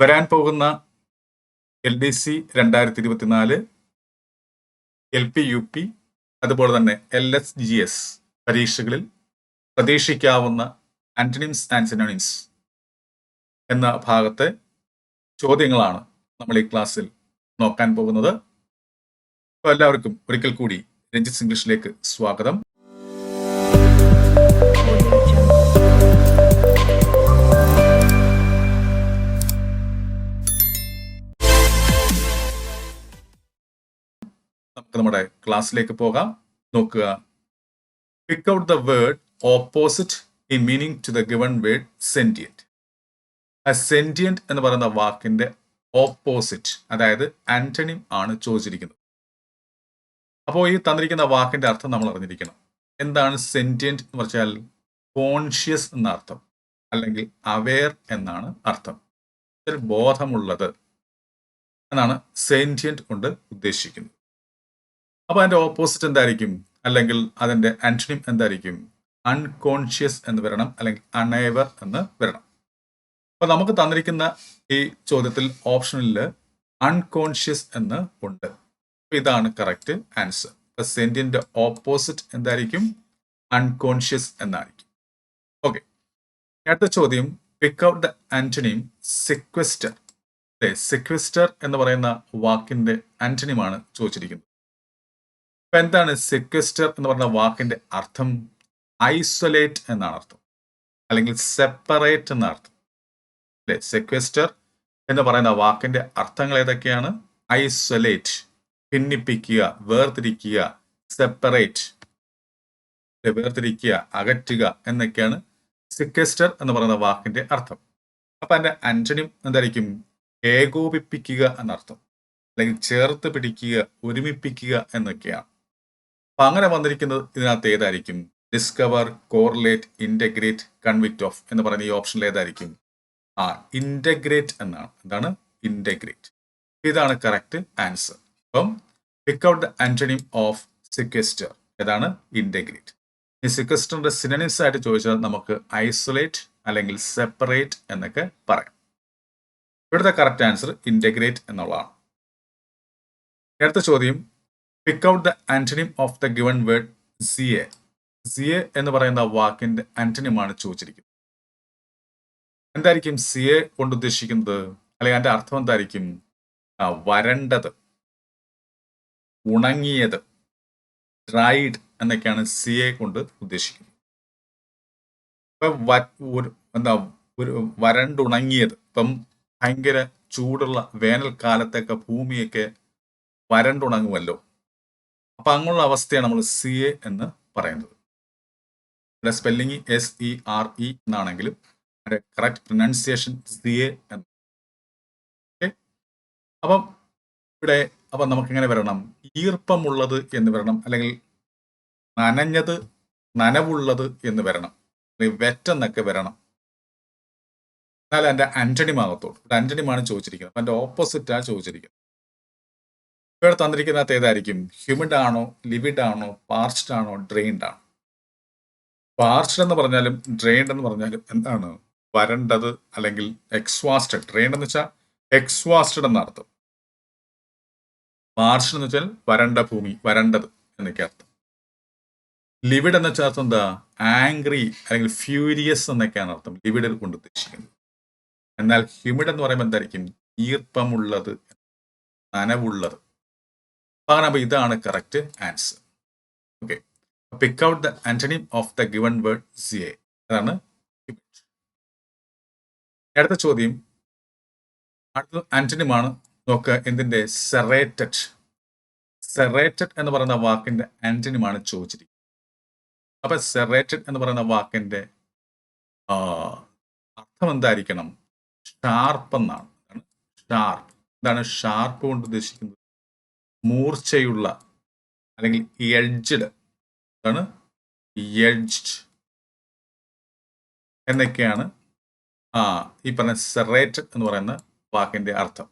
വരാൻ പോകുന്ന L D C രണ്ടായിരത്തി ഇരുപത്തിനാല് എൽ പി യു പി അതുപോലെ തന്നെ എൽ എസ് ജി എസ് പരീക്ഷകളിൽ പ്രതീക്ഷിക്കാവുന്ന ആന്റണിംസ് ആൻഡ് സിനോണിംസ് എന്ന ഭാഗത്തെ ചോദ്യങ്ങളാണ് നമ്മൾ ഈ ക്ലാസ്സിൽ നോക്കാൻ പോകുന്നത്. അപ്പോൾ എല്ലാവർക്കും ഒരിക്കൽ കൂടി രഞ്ജിത്ത് ഇംഗ്ലീഷിലേക്ക് സ്വാഗതം. നമുക്ക് നമ്മുടെ ക്ലാസ്സിലേക്ക് പോകാം. നോക്കുക. Pick out the word opposite in meaning to the given word sentient sentient എന്ന് പറയുന്ന വാക്കിന്റെ ഓപ്പോസിറ്റ് അതായത് ആന്റണിം ആണ് ചോദിച്ചിരിക്കുന്നത്. അപ്പോൾ ഈ തന്നിരിക്കുന്ന വാക്കിന്റെ അർത്ഥം നമ്മൾ അറിഞ്ഞിരിക്കണം. എന്താണ് സെന്റിയന്റ് എന്ന് പറഞ്ഞാൽ കോൺഷ്യസ് എന്ന അർത്ഥം അല്ലെങ്കിൽ അവെയർ എന്നാണ് അർത്ഥം. ബോധമുള്ളത് എന്നാണ് സെന്റിയന്റ് കൊണ്ട് ഉദ്ദേശിക്കുന്നത്. അപ്പോൾ അതിന്റെ ഓപ്പോസിറ്റ് എന്തായിരിക്കും? അല്ലെങ്കിൽ അതിന്റെ ആന്റണിം എന്തായിരിക്കും? അൺകോൺഷ്യസ് എന്ന് വരണം അല്ലെങ്കിൽ അണേവർ എന്ന് വരണം. അപ്പോൾ നമുക്ക് തന്നിരിക്കുന്ന ഈ ചോദ്യത്തിൽ ഓപ്ഷനിൽ അൺകോൺഷ്യസ് എന്ന് ഉണ്ട്. ഇതാണ് കറക്റ്റ് ആൻസർ അപ്പൊ സെന്റിന്റെ ഓപ്പോസിറ്റ് എന്തായിരിക്കും? അൺകോൺഷ്യസ് എന്നായിരിക്കും. ഓക്കെ അടുത്ത ചോദ്യം pick out the antonym sequester sequester എന്ന് പറയുന്ന വാക്കിന്റെ ആന്റണിമാണ് ചോദിച്ചിരിക്കുന്നത്. അപ്പൊ എന്താണ് സെക്വസ്റ്റർ എന്ന് പറഞ്ഞ വാക്കിന്റെ അർത്ഥം? ഐസൊലേറ്റ് എന്നാണ് അർത്ഥം. അല്ലെങ്കിൽ സെപ്പറേറ്റ് എന്ന അർത്ഥം. അല്ലെ? സെക്വസ്റ്റർ എന്ന് പറയുന്ന വാക്കിന്റെ അർത്ഥങ്ങൾ ഏതൊക്കെയാണ്? ഐസൊലേറ്റ് ഭിന്നിപ്പിക്കുക വേർതിരിക്കുക സെപ്പറേറ്റ് വേർതിരിക്കുക അകറ്റുക എന്നൊക്കെയാണ് സെക്വസ്റ്റർ എന്ന് പറയുന്ന വാക്കിന്റെ അർത്ഥം. അപ്പൊ അതിന്റെ അഞ്ചനും എന്തായിരിക്കും? ഏകോപിപ്പിക്കുക എന്നർത്ഥം. അല്ലെങ്കിൽ ചേർത്ത് പിടിക്കുക ഒരുമിപ്പിക്കുക എന്നൊക്കെയാണ്. അപ്പൊ അങ്ങനെ വന്നിരിക്കുന്നത് ഇതിനകത്ത് ഏതായിരിക്കും? Discover correlate integrate convict of എന്ന് പറയുന്ന ഈ ഓപ്ഷനിൽ ഏതായിരിക്കും? ആ ഇന്റഗ്രേറ്റ് എന്നാണ്. എന്താണ്? ഇന്റഗ്രേറ്റ് ഇതാണ് കറക്റ്റ് ആൻസർ അപ്പം pick out the antonym of sequester ഏതാണ്? ഇന്റഗ്രേറ്റ് ഈ സിക്വസ്റ്ററിന്റെ സിനനിംസ് ആയിട്ട് ചോദിച്ചാൽ നമുക്ക് ഐസൊലേറ്റ് അല്ലെങ്കിൽ സെപ്പറേറ്റ് എന്നൊക്കെ പറയാം. ഇവിടുത്തെ കറക്റ്റ് ആൻസർ ഇന്റഗ്രേറ്റ് എന്നുള്ളതാണ്. അടുത്ത ചോദ്യം pick out the antonym of the given word sere sere എന്ന് പറയുന്ന വാക്കിന്റെ ആന്റണിമാണ് ചോദിച്ചിരിക്കുന്നത്. എന്തായിരിക്കും സിയെ കൊണ്ട് ഉദ്ദേശിക്കുന്നത്? അല്ലെങ്കിൽ അതിന്റെ അർത്ഥം എന്തായിരിക്കും? വരണ്ടത് ഉണങ്ങിയത് ഡ്രൈഡ് എന്നൊക്കെയാണ് സിയെ കൊണ്ട് ഉദ്ദേശിക്കുന്നത്. ഇപ്പൊ എന്താ ഒരു വരണ്ടുണങ്ങിയത് ഇപ്പം ഭയങ്കര ചൂടുള്ള വേനൽക്കാലത്തൊക്കെ ഭൂമിയൊക്കെ വരണ്ടുണങ്ങുമല്ലോ അപ്പൊ അങ്ങനെയുള്ള അവസ്ഥയാണ് നമ്മൾ സി എ എന്ന് പറയുന്നത്. ഇവിടെ spelling S E R E എന്നാണെങ്കിലും അതിന്റെ കറക്റ്റ് പ്രൊനൗൺസിയേഷൻ സി എ എന്ന്. ഓക്കെ അപ്പം ഇവിടെ അപ്പം നമുക്ക് എങ്ങനെ വരണം? ഈർപ്പമുള്ളത് എന്ന് വരണം. അല്ലെങ്കിൽ നനഞ്ഞത് നനവുള്ളത് എന്ന് വരണം. വെറ്റെന്നൊക്കെ വരണം. എന്നാൽ എന്റെ ആന്റണിമാകത്തോളൂ ഇവിടെ ആന്റണിമാണ് ചോദിച്ചിരിക്കുന്നത്. അപ്പം എന്റെ ഓപ്പോസിറ്റാണ് ചോദിച്ചിരിക്കുന്നത്. ഇവിടെ തന്നിരിക്കുന്നകത്ത് ഏതായിരിക്കും? ഹ്യൂമിഡ് ആണോ ലിവിഡ് ആണോ പാർച്ച്ഡ് ആണോ ഡ്രെയിൻഡ് ആണോ? പാർച്ച്ഡ് എന്ന് പറഞ്ഞാലും ഡ്രെയിൻഡ് എന്ന് പറഞ്ഞാലും എന്താണ്? വരണ്ടത് അല്ലെങ്കിൽ എക്സ്വാസ്റ്റഡ്. ഡ്രെയിൻഡ് എന്ന് വെച്ചാൽ എക്സ്വാസ്റ്റഡ് എന്ന അർത്ഥം പാർച്ച്ഡ് എന്ന് വെച്ചാൽ വരണ്ട ഭൂമി വരണ്ടത് എന്നൊക്കെ അർത്ഥം. ലിവിഡ് എന്ന അർത്ഥം എന്താ? ആംഗ്രി അല്ലെങ്കിൽ ഫ്യൂരിയസ് എന്നൊക്കെയാണ് അർത്ഥം. ലിവിഡ് കൊണ്ട് ഉദ്ദേശിക്കുന്നത്. എന്നാൽ ഹ്യൂമിഡ് എന്ന് പറയുമ്പോൾ എന്തായിരിക്കും? ഈർപ്പമുള്ളത് നനവുള്ളത്. അങ്ങനെ അപ്പോൾ ഇതാണ് correct answer okay pick out the antonym of the given word sere അതാണ് അടുത്ത ചോദ്യം. അടുത്ത ആന്റണിമാണ് നോക്കുക എന്തിന്റെ? സെറേറ്റഡ് സെറേറ്റഡ് എന്ന് പറയുന്ന വാക്കിന്റെ ആന്റണിമാണ് ചോദിച്ചിരിക്കുന്നത്. അപ്പം സെറേറ്റഡ് എന്ന് പറയുന്ന വാക്കിന്റെ അർത്ഥം എന്തായിരിക്കണം? ഷാർപ്പ് എന്നാണ്. ഷാർപ്പ് എന്താണ് ഷാർപ്പ് കൊണ്ട് ഉദ്ദേശിക്കുന്നത്? മൂർച്ചയുള്ള അല്ലെങ്കിൽ എഡ്ജ്ഡ് ആണ് എഡ്ജ്ഡ് എന്നൊക്കെയാണ് ആ ഈ പറഞ്ഞ സെറേറ്റഡ് എന്ന് പറയുന്ന വാക്കിന്റെ അർത്ഥം.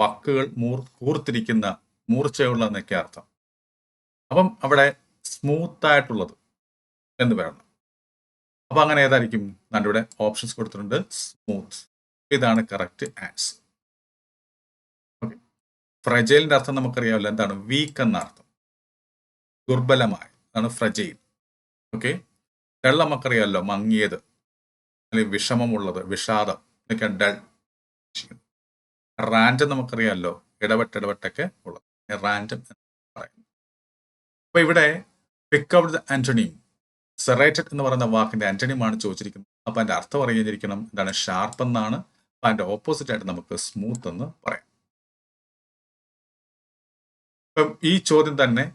വാക്കുകൾ മൂർ കൂർത്തിരിക്കുന്ന മൂർച്ചയുള്ള എന്നൊക്കെ അർത്ഥം. അപ്പം അവിടെ സ്മൂത്ത് ആയിട്ടുള്ളത് എന്ന് പറയണം അപ്പം അങ്ങനെ ഏതായിരിക്കും? ഞാൻ ഓപ്ഷൻസ് കൊടുത്തിട്ടുണ്ട് സ്മൂത്ത് ഇതാണ് കറക്റ്റ് ആൻസർ ഫ്രജൈലിന്റെ അർത്ഥം നമുക്കറിയാമല്ലോ. എന്താണ്? വീക്ക് എന്ന അർത്ഥം. ദുർബലമായ. അതാണ് ഫ്രജൈൽ ഓക്കെ ഡൾ നമുക്കറിയാമല്ലോ മങ്ങിയത്. അല്ലെങ്കിൽ വിഷമമുള്ളത് വിഷാദം. എന്നൊക്കെ ഡൾ റാൻഡം നമുക്കറിയാമല്ലോ ഇടപെട്ട് ഇടപെട്ടൊക്കെ ഉള്ളത്. റാൻഡം എന്ന് പറയുന്നത് അപ്പൊ ഇവിടെ pick out the antonym serrated എന്ന് പറയുന്ന വാക്കിന്റെ ആന്റണിയുമാണ് ചോദിച്ചിരിക്കുന്നത്. അപ്പൊ അതിന്റെ അർത്ഥം അറിഞ്ഞിരിക്കണം എന്താണ്? ഷാർപ്പ് എന്നാണ്. അപ്പൊ അതിന്റെ ഓപ്പോസിറ്റ് ആയിട്ട് നമുക്ക് സ്മൂത്ത് എന്ന് പറയാം. ഇപ്പം ഈ ചോദ്യം തന്നെ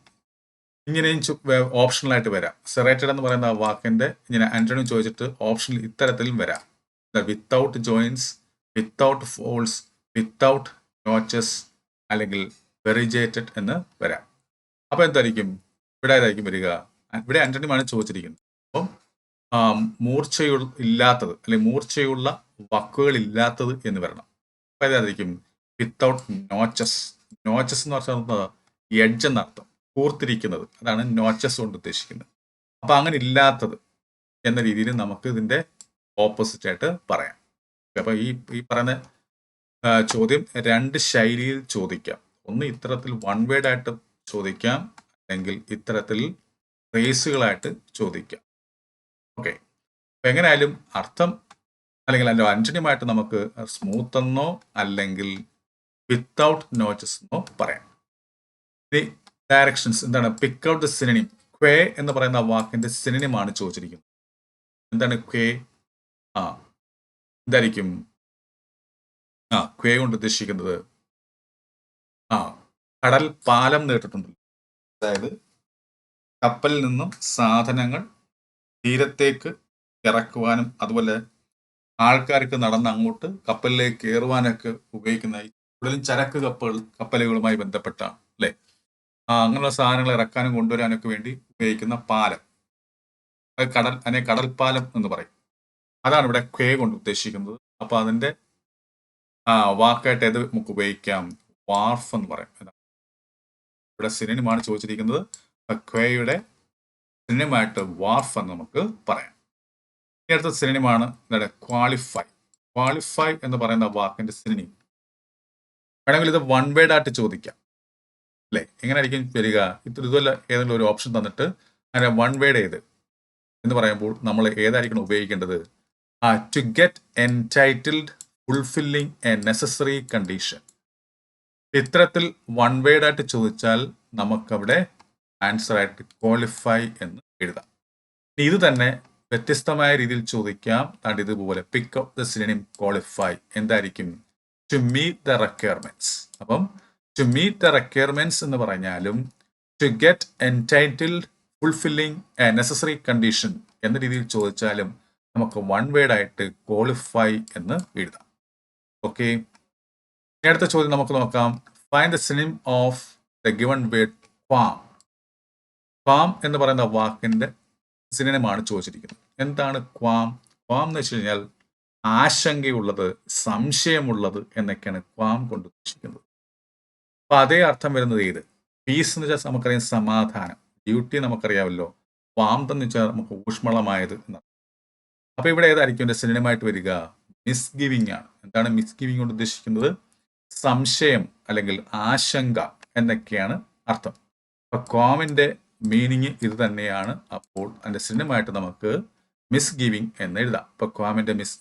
ഇങ്ങനെയും ഓപ്ഷണൽ ആയിട്ട് വരാം. സെറേറ്റഡ് എന്ന് പറയുന്ന വാക്കിന്റെ ഇങ്ങനെ ആന്റണി ചോദിച്ചിട്ട് ഓപ്ഷനിൽ ഇത്തരത്തിലും വരാം. Without joins without faults without notches അല്ലെങ്കിൽ വെറിജേറ്റഡ് എന്ന് വരാം. അപ്പൊ എന്തായിരിക്കും? ഇവിടെ ഏതായിരിക്കും വരിക? ഇവിടെ ആന്റണിയുമാണ് ചോദിച്ചിരിക്കുന്നത്. അപ്പം മൂർച്ചയുള്ള ഇല്ലാത്തത് അല്ലെങ്കിൽ മൂർച്ചയുള്ള വാക്കുകൾ ഇല്ലാത്തത് എന്ന് വരണം. അപ്പൊ ഏതായിരിക്കും വിത്തൗട്ട് നോച്ചസ് നോച്ചസ് എന്ന് പറഞ്ഞാൽ എഡ്ജ് എന്നർത്ഥം കൂർത്തിരിക്കുന്നത് അതാണ് നോച്ചസ് കൊണ്ട് ഉദ്ദേശിക്കുന്നത്. അപ്പൊ അങ്ങനെ ഇല്ലാത്തത് എന്ന രീതിയിൽ നമുക്ക് ഇതിന്റെ ഓപ്പോസിറ്റ് ആയിട്ട് പറയാം. അപ്പൊ ഈ ഈ പറയുന്ന ചോദ്യം രണ്ട് ശൈലിയിൽ ചോദിക്കാം. ഒന്ന് ഇത്തരത്തിൽ വൺ വേഡ് ആയിട്ട് ചോദിക്കാം. അല്ലെങ്കിൽ ഇത്തരത്തിൽ ഫ്രേസുകളായിട്ട് ചോദിക്കാം. ഓക്കെ അപ്പൊ എങ്ങനെയായാലും അർത്ഥം അല്ലെങ്കിൽ അതിന്റെ അഞ്ചന്യമായിട്ട് നമുക്ക് സ്മൂത്ത് എന്നോ അല്ലെങ്കിൽ വിത്തൗട്ട് നോച്ചസ് എന്നോ പറയാം. ഇനി ഡയറക്ഷൻസ് എന്താണ്? Pick out the synonym quay എന്ന് പറയുന്ന വാക്കിന്റെ സിനിമയാണ് ചോദിച്ചിരിക്കുന്നത്. എന്താണ് ക്വേ ആ. എന്തായിരിക്കും? ആ ക്വേ കൊണ്ട് ഉദ്ദേശിക്കുന്നത്. ആ കടൽ പാലം നേട്ടിട്ടുണ്ട് അതായത് കപ്പലിൽ നിന്നും സാധനങ്ങൾ തീരത്തേക്ക് ഇറക്കുവാനും അതുപോലെ ആൾക്കാർക്ക് നടന്ന് അങ്ങോട്ട് കപ്പലിലേക്ക് കയറുവാനൊക്കെ ഉപയോഗിക്കുന്ന കൂടുതലും ചരക്ക് കപ്പൽ കപ്പലുകളുമായി ബന്ധപ്പെട്ടാണ് അല്ലെ? അങ്ങനെയുള്ള സാധനങ്ങൾ ഇറക്കാനും കൊണ്ടുവരാനൊക്കെ വേണ്ടി ഉപയോഗിക്കുന്ന പാലം. അത് കടൽ അതിനെ കടൽപ്പാലം എന്ന് പറയും. അതാണ് ഇവിടെ ക്വേ കൊണ്ട് ഉദ്ദേശിക്കുന്നത്. അപ്പൊ അതിന്റെ ആ വാക്കായിട്ട് ഏത് നമുക്ക് ഉപയോഗിക്കാം? വാർഫ് എന്ന് പറയും. ഇവിടെ സിനിമയാണ് ചോദിച്ചിരിക്കുന്നത്. ക്വേയുടെ സിനിമയായിട്ട് വാർഫ് എന്ന് നമുക്ക് പറയാം. ഇനി അടുത്ത സിനിമയാണ് എന്താണ് ക്വാളിഫൈ. ക്വാളിഫൈ എന്ന് പറയുന്ന വാക്കിന്റെ സിനിമ. വേണമെങ്കിൽ ഇത് വൺ വേഡ് ആയിട്ട് ചോദിക്കാം. അല്ലേ എങ്ങനെയായിരിക്കും വരിക? ഇത്ര ഇതുവല്ല ഏതെങ്കിലും ഒരു ഓപ്ഷൻ തന്നിട്ട് അങ്ങനെ വൺ വേഡ് ഏത് എന്ന് പറയുമ്പോൾ നമ്മൾ ഏതായിരിക്കണം ഉപയോഗിക്കേണ്ടത്? ആ to get entitled fulfilling a necessary condition ഇത്തരത്തിൽ വൺ വേഡ് ആയിട്ട് ചോദിച്ചാൽ നമുക്കവിടെ ആൻസർ ആയിട്ട് ക്വാളിഫൈ എന്ന് എഴുതാം. ഇത് തന്നെ വ്യത്യസ്തമായ രീതിയിൽ ചോദിക്കാം. താണ്ട് ഇതുപോലെ pick up the synonym qualify എന്തായിരിക്കും? ടു മീറ്റ് ദ റിക്വയർമെന്റ്സ് അപ്പം ടു മീറ്റ് ദ റിക്വയർമെന്റ്സ് എന്ന് പറഞ്ഞാലും to get entitled fulfilling a necessary condition എന്ന രീതിയിൽ ചോദിച്ചാലും നമുക്ക് വൺ വേഡ് ആയിട്ട് ക്വാളിഫൈ എന്ന് എഴുതാം. ഓക്കെ അടുത്ത ചോദ്യം നമുക്ക് നോക്കാം. Find the synonym of the given word firm firm എന്ന് പറയുന്ന വാക്കിന്റെ സിനിമമാണ് ചോദിച്ചിരിക്കുന്നത്. എന്താണ് ക്വാം ക്വാം എന്ന് വെച്ച് കഴിഞ്ഞാൽ ആശങ്കയുള്ളത് സംശയമുള്ളത് എന്നൊക്കെയാണ് ക്വാം കൊണ്ട് ഉദ്ദേശിക്കുന്നത്. അപ്പൊ അതേ അർത്ഥം വരുന്നത് ഏത്? പീസ് എന്ന് വെച്ചാൽ നമുക്കറിയാം സമാധാനം. ബ്യൂട്ടി നമുക്കറിയാമല്ലോ. വാം എന്ന് വെച്ചാൽ നമുക്ക് ഊഷ്മളമായത് എന്നാണ്. അപ്പൊ ഇവിടെ ഏതായിരിക്കും എന്റെ സിനിമയായിട്ട് വരിക? മിസ് ഗിവിംഗ് ആണ്. എന്താണ് മിസ് ഗിവിംഗ് കൊണ്ട് ഉദ്ദേശിക്കുന്നത്? സംശയം അല്ലെങ്കിൽ ആശങ്ക എന്നൊക്കെയാണ് അർത്ഥം. അപ്പൊ കോമിന്റെ മീനിങ് ഇത് തന്നെയാണ്. അപ്പോൾ അതിന്റെ സിനിമയായിട്ട് നമുക്ക് മിസ് ഗിവിംഗ് എന്ന് എഴുതാം. അപ്പോൾ കോമിന്റെ മിസ്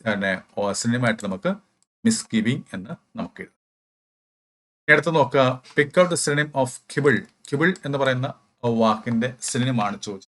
സിനിമയായിട്ട് നമുക്ക് മിസ് ഗിവിംഗ് എന്ന് നമുക്ക് എഴുതാം. അടുത്ത് നോക്കുക. Pick out synonym of kibble kibble എന്ന് പറയുന്ന വാക്കിന്റെ സിനിമാണ് ചോദിച്ചത്.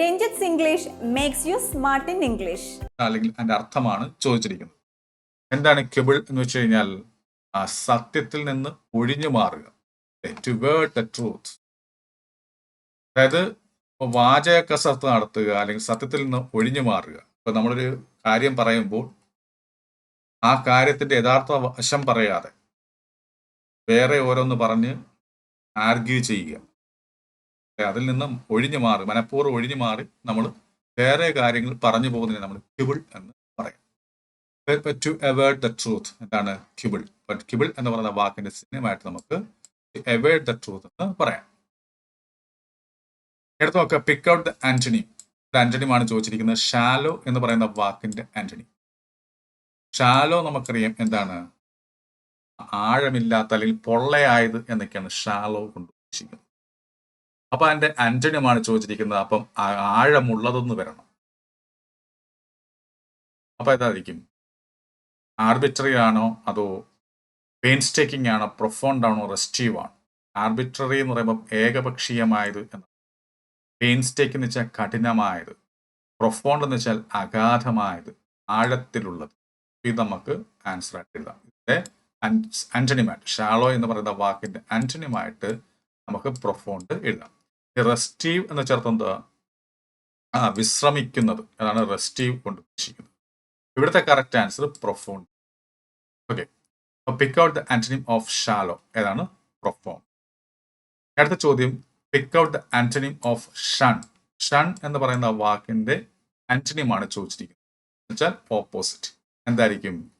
Ranjith's English makes you smart in English അല്ലെങ്കിൽ അതിന്റെ അർത്ഥമാണ് ചോദിച്ചിരിക്കുന്നത്. എന്താണ് കിബിൾ എന്ന് വെച്ച് കഴിഞ്ഞാൽ സത്യത്തിൽ നിന്ന് ഒഴിഞ്ഞു മാറുക. ടു വേർഡ് ദ ട്രൂത്ത് അതായത് വാചക കസർത്ത് നടത്തുക അല്ലെങ്കിൽ സത്യത്തിൽ നിന്ന് ഒഴിഞ്ഞു മാറുക. ഇപ്പൊ നമ്മളൊരു കാര്യം പറയുമ്പോൾ ആ കാര്യത്തിന്റെ യഥാർത്ഥ വശം പറയാതെ വേറെ ഓരോന്ന് പറഞ്ഞ് ആർഗ്യൂ ചെയ്യുക. അതിൽ നിന്നും ഒഴിഞ്ഞു മാറി മനഃപൂർവം ഒഴിഞ്ഞു മാറി നമ്മൾ വേറെ കാര്യങ്ങൾ പറഞ്ഞു പോകുന്നതിനെ നമ്മൾ ക്യുബിൾ എന്ന് പറയാം. ടു അവേർഡ് ദ ട്രൂത്ത് എന്താണ് ക്യുബിൾ? ബട്ട് ക്യുബിൾ എന്ന് പറയുന്ന വാക്കിന്റെ സിനിമയായിട്ട് നമുക്ക് അവേർഡ് ദ ട്രൂത്ത് എന്ന് പറയാം. എടുത്ത് നോക്കുക പിക്ക് ഔട്ട് ദ ആന്റണി ആന്റണിയുമാണ് ചോദിച്ചിരിക്കുന്നത്. ഷാലോ എന്ന് പറയുന്ന വാക്കിന്റെ ആന്റണി ഷാലോ നമുക്കറിയാം എന്താണ്? ആഴമില്ലാത്ത അല്ലെങ്കിൽ പൊള്ളയായത് എന്നൊക്കെയാണ് ഷാലോ കൊണ്ട് ഉദ്ദേശിക്കുന്നത്. അപ്പൊ അതിന്റെ ആന്റണിയുമാണ് ചോദിച്ചിരിക്കുന്നത് അപ്പം ആഴമുള്ളതെന്ന് വരണം. അപ്പൊ ഏതായിരിക്കും ആർബിട്രറി ആണോ അതോ പെയിൻസ്റ്റേക്കിംഗ് ആണോ പ്രൊഫോണ്ട് ആണോ റെസ്റ്റീവ് ആണോ? ആർബിട്രറി എന്ന് പറയുമ്പോൾ ഏകപക്ഷീയമായത് എന്ന് പെയിൻസ്റ്റേക്ക് എന്ന് വെച്ചാൽ കഠിനമായത്. പ്രൊഫോണ്ട് എന്ന് വെച്ചാൽ അഗാധമായത്. ആഴത്തിലുള്ളത്. ഇത് നമുക്ക് ആൻസർ ആയിട്ട് എഴുതാം. ഇതിന്റെ ആന്റണിമായിട്ട് ഷാളോ എന്ന് പറയുന്ന വാക്കിന്റെ ആന്റണിയുമായിട്ട് നമുക്ക് പ്രൊഫോണ്ട് എഴുതാം. റെസ്റ്റീവ് എന്ന ചേർത്ത് എന്താ? ആ വിശ്രമിക്കുന്നത്. അതാണ് റെസ്റ്റീവ് കൊണ്ട് ഉദ്ദേശിക്കുന്നത്. ഇവിടുത്തെ correct answer profound okay pick out the antonym of shallow ഏതാണ്? പ്രൊഫൗണ്ട് അടുത്ത ചോദ്യം pick out the antonym of shun shun എന്ന് പറയുന്ന വാക്കിന്റെ ആന്റണിം ആണ് ചോദിച്ചിരിക്കുന്നത്. വെച്ചാൽ ഓപ്പോസിറ്റ് എന്തായിരിക്കും?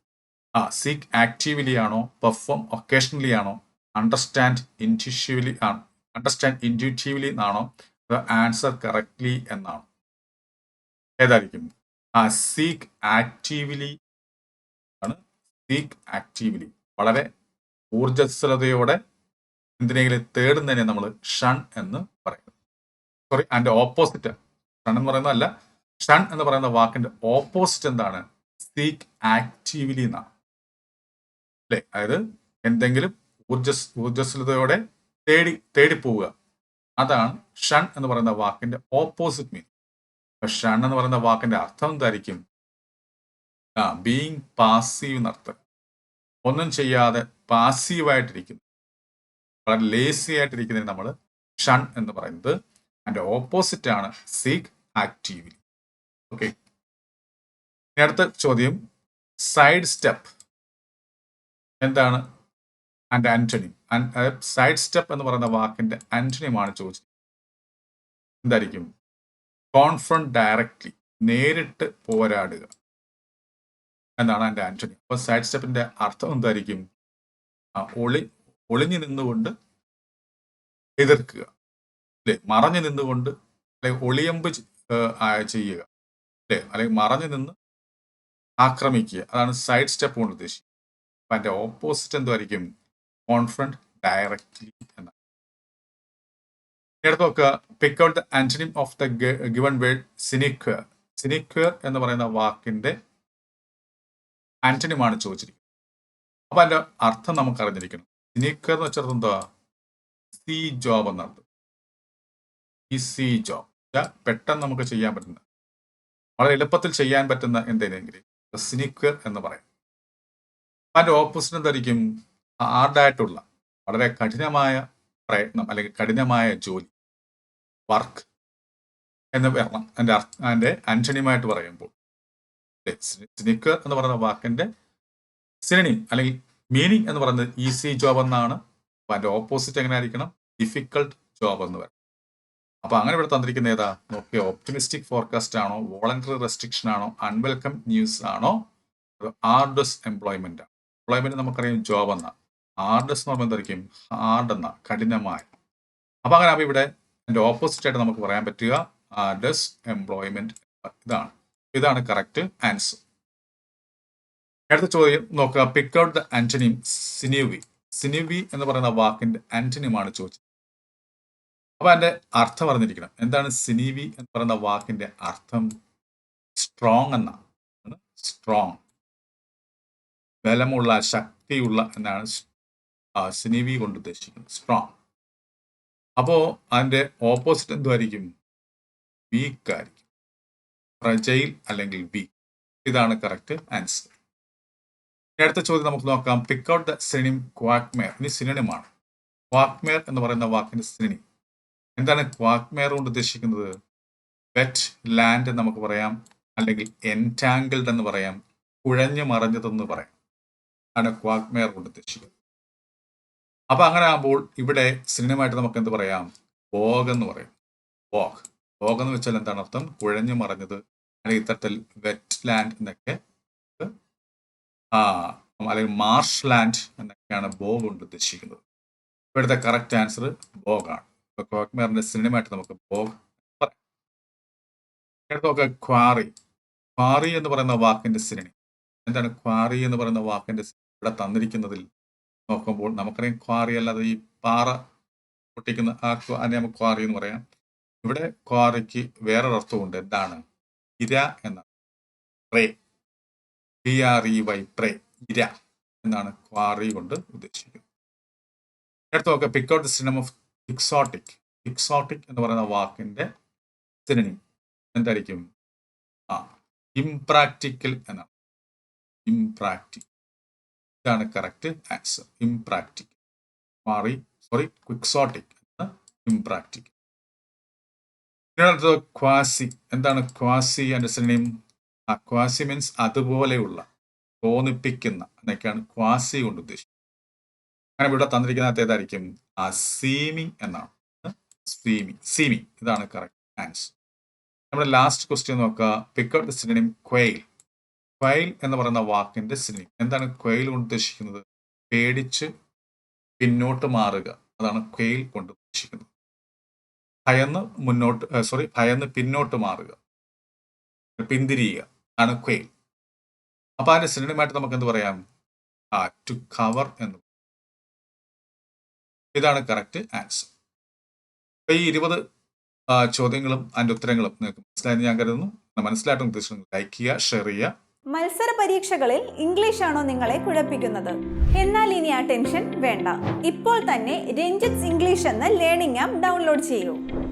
ആ സീക്ക് ആക്റ്റീവ്ലി ആണോ? പെർഫോം ഒക്കേഷണലി ആണോ? അണ്ടർസ്റ്റാൻഡ് ഇന്റ്യൂഷീവ്ലി ആണ്? അണ്ടർസ്റ്റാൻഡ് ഇന്റ്യൂറ്റീവ്ലി എന്നാണോ? ആൻസർ കറക്റ്റ്ലി എന്നാണോ? ഏതായിരിക്കും? ആ സീക്ക് ആക്റ്റീവ്ലി ആണ്. സീക്ക് ആക്റ്റീവ്ലി വളരെ ഊർജസ്വലതയോടെ എന്തിനെങ്കിലും തേടുന്നതിനെ നമ്മൾ ഷൺ എന്ന് പറയുന്നത് സോറി അതിന്റെ ഓപ്പോസിറ്റ് ഷൺ എന്ന് പറയുന്നതല്ല. ഷൺ എന്ന് പറയുന്ന വാക്കിന്റെ ഓപ്പോസിറ്റ് എന്താണ്? സീക്ക് ആക്റ്റീവ്ലി എന്നാണ്. അല്ലെ? അതായത് എന്തെങ്കിലും ഊർജസ് ഊർജസ്വലതയോടെ തേടി തേടി പോവുക. അതാണ് ഷൺ എന്ന് പറയുന്ന വാക്കിന്റെ ഓപ്പോസിറ്റ് മീൻ ഷൺ എന്ന് പറയുന്ന വാക്കിന്റെ അർത്ഥം എന്തായിരിക്കും? ആ ബീങ് പാസീവ് എന്നർത്ഥം ഒന്നും ചെയ്യാതെ പാസീവായിട്ടിരിക്കുന്നു വളരെ ലേസി ആയിട്ടിരിക്കുന്നതിന് നമ്മൾ ഷൺ എന്ന് പറയുന്നത്. അതിന്റെ ഓപ്പോസിറ്റ് ആണ് സീക്ക് ആക്റ്റീവ്ലി ഓക്കെ അടുത്ത ചോദ്യം. സൈഡ് സ്റ്റെപ്പ് എന്താണ് ആൻഡ് ആന്റണി സൈഡ് സ്റ്റെപ്പ് എന്ന് പറയുന്ന വാക്കിന്റെ ആന്റണിയുമാണ് ചോദിച്ചത്. എന്തായിരിക്കും? കോൺഫ്രണ്ട് ഡയറക്ട്ലി നേരിട്ട് പോരാടുക. എന്നാണ് എന്റെ ആന്റണി. അപ്പൊ സൈഡ് സ്റ്റെപ്പിന്റെ അർത്ഥം എന്തായിരിക്കും? ഒളി ഒളിഞ്ഞു നിന്നുകൊണ്ട് എതിർക്കുക. അല്ലെ? മറഞ്ഞു നിന്നുകൊണ്ട് അല്ലെ ഒളിയമ്പ് ചെയ്യുക. അല്ലെ? അല്ലെങ്കിൽ മറഞ്ഞു നിന്ന് ആക്രമിക്കുക. അതാണ് സൈഡ് സ്റ്റെപ്പ് കൊണ്ട് ഉദ്ദേശിക്കുന്നത്. അപ്പൊ അതിന്റെ ഓപ്പോസിറ്റ് എന്തായിരിക്കും? കോൺഫ്രണ്ട് ഡയറക്ട്ലി എന്നാണ് എടുത്ത് നോക്കുക pick out the antonym of the given word sinecure sinecure എന്ന് പറയുന്ന വാക്കിന്റെ ആണ് ചോദിച്ചിരിക്കുന്നത്. അപ്പൊ അതിന്റെ അർത്ഥം നമുക്ക് അറിഞ്ഞിരിക്കണം സിനിക്വർ എന്ന് വെച്ചാൽ എന്താ സി ജോബ് എന്നർത്ഥം. ഈ സി ജോബ് പെട്ടെന്ന് നമുക്ക് ചെയ്യാൻ പറ്റുന്ന വളരെ എളുപ്പത്തിൽ ചെയ്യാൻ പറ്റുന്ന എന്തെങ്കിലും. സിനിക്വർ എന്ന് പറയും. അതിന്റെ ഓപ്പോസിറ്റ് എന്തായിരിക്കും? ഹാർഡായിട്ടുള്ള വളരെ കഠിനമായ പ്രയത്നം അല്ലെങ്കിൽ കഠിനമായ ജോലി വർക്ക് എന്ന് വരണം എന്റെ എന്റെ അതിന്റെ ആന്റണിയുമായിട്ട് പറയുമ്പോൾ സ്നിക്കർ എന്ന് പറയുന്ന വാക്കിന്റെ സിനിം അല്ലെങ്കിൽ മീനിങ് എന്ന് പറയുന്നത് ഈസി ജോബ് എന്നാണ്. അപ്പൊ അതിന്റെ ഓപ്പോസിറ്റ് എങ്ങനെ ആയിരിക്കണം? ഡിഫിക്കൾട്ട് ജോബ് എന്ന് പറയും. അപ്പൊ അങ്ങനെ ഇവിടെ തന്നിരിക്കുന്ന ഏതാ? നോക്കിയ ഓപ്റ്റിമിസ്റ്റിക് ഫോർകാസ്റ്റ് ആണോ വോളണ്ടറി റെസ്ട്രിക്ഷൻ ആണോ അൺവെൽക്കം ന്യൂസ് ആണോ ആർഡസ് എംപ്ലോയ്മെന്റ് ആണ് എംപ്ലോയ്മെന്റ് നമുക്കറിയാം ജോബ് എന്നാ ആർഡസ് എന്ന് പറയുമ്പോൾ എന്തായിരിക്കും ഹാർഡ് എന്ന കഠിനമായ. അപ്പൊ അങ്ങനെ അപ്പൊ ഇവിടെ എന്റെ ഓപ്പോസിറ്റ് ആയിട്ട് നമുക്ക് പറയാൻ പറ്റുക ഡസ് എംപ്ലോയ്മെന്റ് ഇതാണ്. ഇതാണ് കറക്റ്റ് ആൻസർ അടുത്ത ചോദ്യം നോക്കുക. പിക്ക് ഔട്ട് ദ ആന്റണിയും സിനിവി സിനിവി എന്ന് പറയുന്ന വാക്കിന്റെ ആന്റണിയുമാണ് ചോദിച്ചത്. അപ്പൊ അതിന്റെ അർത്ഥം പറഞ്ഞിരിക്കണം എന്താണ് സിനിവി എന്ന് പറയുന്ന വാക്കിന്റെ അർത്ഥം? സ്ട്രോങ് എന്നാണ് സ്ട്രോങ് ബലമുള്ള ശക്തിയുള്ള എന്നാണ് സിനിവി കൊണ്ട് ഉദ്ദേശിക്കുന്നത് സ്ട്രോങ് അപ്പോ അതിന്റെ ഓപ്പോസിറ്റ് എന്തുമായിരിക്കും വീക്ക് ആയിരിക്കും. പ്രജയിൽ അല്ലെങ്കിൽ വീക്ക് ഇതാണ് കറക്റ്റ് ആൻസർ അടുത്ത ചോദ്യം നമുക്ക് നോക്കാം. പിക്ക് ഔട്ട് ദ സിനിം ക്വാക്മേർ ഇനി സിനിമാണ് ക്വാക്മേർ എന്ന് പറയുന്ന വാക്കിന്റെ സിനി എന്താണ് ക്വാക്മേർ കൊണ്ട് ഉദ്ദേശിക്കുന്നത്? വെറ്റ് ലാൻഡ് എന്ന് നമുക്ക് പറയാം. അല്ലെങ്കിൽ എന്റാങ്കിൾഡ് എന്ന് പറയാം. കുഴഞ്ഞു മറഞ്ഞതെന്ന് പറയാം. ആണ് ക്വാക്മേർ കൊണ്ട് ഉദ്ദേശിക്കുന്നത്. അപ്പൊ അങ്ങനെ ആകുമ്പോൾ ഇവിടെ സിനിമയായിട്ട് നമുക്ക് എന്ത് പറയാം? ബോഗ് എന്ന് പറയും. ബോഗ് ബോഗ് എന്ന് വെച്ചാൽ എന്താണ് അർത്ഥം? കുഴഞ്ഞു മറഞ്ഞത് അല്ലെങ്കിൽ ഇത്തരത്തിൽ വെറ്റ് ലാൻഡ് എന്നൊക്കെ. ആ അല്ലെങ്കിൽ മാർഷ് ലാൻഡ് എന്നൊക്കെയാണ് ബോഗ് കൊണ്ട് ഉദ്ദേശിക്കുന്നത്. ഇവിടുത്തെ കറക്റ്റ് ആൻസർ ബോഗ് ആണ്. ഇപ്പൊ കോക്മേറിന്റെ സിനിമയായിട്ട് നമുക്ക് ബോഗ് പറയാം. അടുത്ത നോക്കുക ക്വാറി. ക്വാറി എന്ന് പറയുന്ന വാക്കിന്റെ സിനിമ. എന്താണ് ക്വാറി എന്ന് പറയുന്ന വാക്കിന്റെ? ഇവിടെ തന്നിരിക്കുന്നതിൽ നോക്കുമ്പോൾ നമുക്കറിയാം ക്വാറി അല്ലാതെ ഈ പാറ പൊട്ടിക്കുന്ന ആ അതിനെ നമുക്ക് ക്വാറി എന്ന് പറയാം. ഇവിടെ ക്വാറിക്ക് വേറൊരർത്ഥമുണ്ട്. എന്താണ്? ഇര എന്നാണ്. Prey P R E Y prey ഇര എന്നാണ് ക്വാറി കൊണ്ട് ഉദ്ദേശിക്കുന്നത്. അടുത്ത നോക്കുക pick out synonym of exotic exotic എന്ന് പറയുന്ന വാക്കിന്റെ സിനിമ എന്തായിരിക്കും? ആ ഇംപ്രാക്ടിക്കൽ എന്നാണ്. ഇംപ്രാക്ടിക്കൽ ഇതാണ് കറക്റ്റ് ആൻസർ ഇംപ്രാക്റ്റിക് മാറി സോറി ക്വിക്സോട്ടിക് ഇംപ്രാക്ടിക്കൽ അടുത്തത് ക്വാസി എന്താണ് ക്വാസി അതിന്റെ സിനിമ ആ ക്വാസി മീൻസ് അതുപോലെയുള്ള തോന്നിപ്പിക്കുന്ന എന്നൊക്കെയാണ് ക്വാസി കൊണ്ട് ഉദ്ദേശിക്കുന്നത്. അങ്ങനെ ഇവിടെ തന്നിരിക്കുന്നത് ഏതായിരിക്കും? ആ സീമി എന്നാണ്. സീമി സീമി ഇതാണ് കറക്റ്റ് ആൻസർ നമ്മുടെ ലാസ്റ്റ് ക്വസ്റ്റ്യൻ നോക്കുക. പിക്കൗട്ട് സിനിമ ക്വെയിൽ ക്വൈൽ എന്ന് പറയുന്ന വാക്കിന്റെ സിനി എന്താണ് ക്വയൽ കൊണ്ട് ഉദ്ദേശിക്കുന്നത്? പേടിച്ച് പിന്നോട്ട് മാറുക. അതാണ് ക്വയൽ കൊണ്ട് ഉദ്ദേശിക്കുന്നത്. ഭയന്ന് മുന്നോട്ട് സോറി ഭയന്ന് പിന്നോട്ട് മാറുക. പിന്തിരിയുക. ആണ് ക്വയൽ അപ്പൊ അതിന്റെ സിനിമയായിട്ട് നമുക്ക് എന്ത് പറയാം? ടു കവർ എന്ന് ഇതാണ് കറക്റ്റ് ആൻസർ അപ്പൊ ഈ ഇരുപത് ചോദ്യങ്ങളും അതിന്റെ ഉത്തരങ്ങളും നിങ്ങൾക്ക് മനസ്സിലായെന്ന് ഞാൻ കരുതുന്നു. മനസ്സിലായിട്ടും ഉദ്ദേശിക്കുന്നു ലൈക്ക് ചെയ്യുക ഷെയർ ചെയ്യുക. മത്സര പരീക്ഷകളിൽ ഇംഗ്ലീഷ് ആണോ നിങ്ങളെ കുഴപ്പിക്കുന്നത്? എന്നാൽ ഇനി ആ ടെൻഷൻ വേണ്ട. ഇപ്പോൾ തന്നെ രഞ്ജിത്സ് ഇംഗ്ലീഷ് എന്ന ലേണിംഗ് ആപ്പ് ഡൗൺലോഡ് ചെയ്യൂ.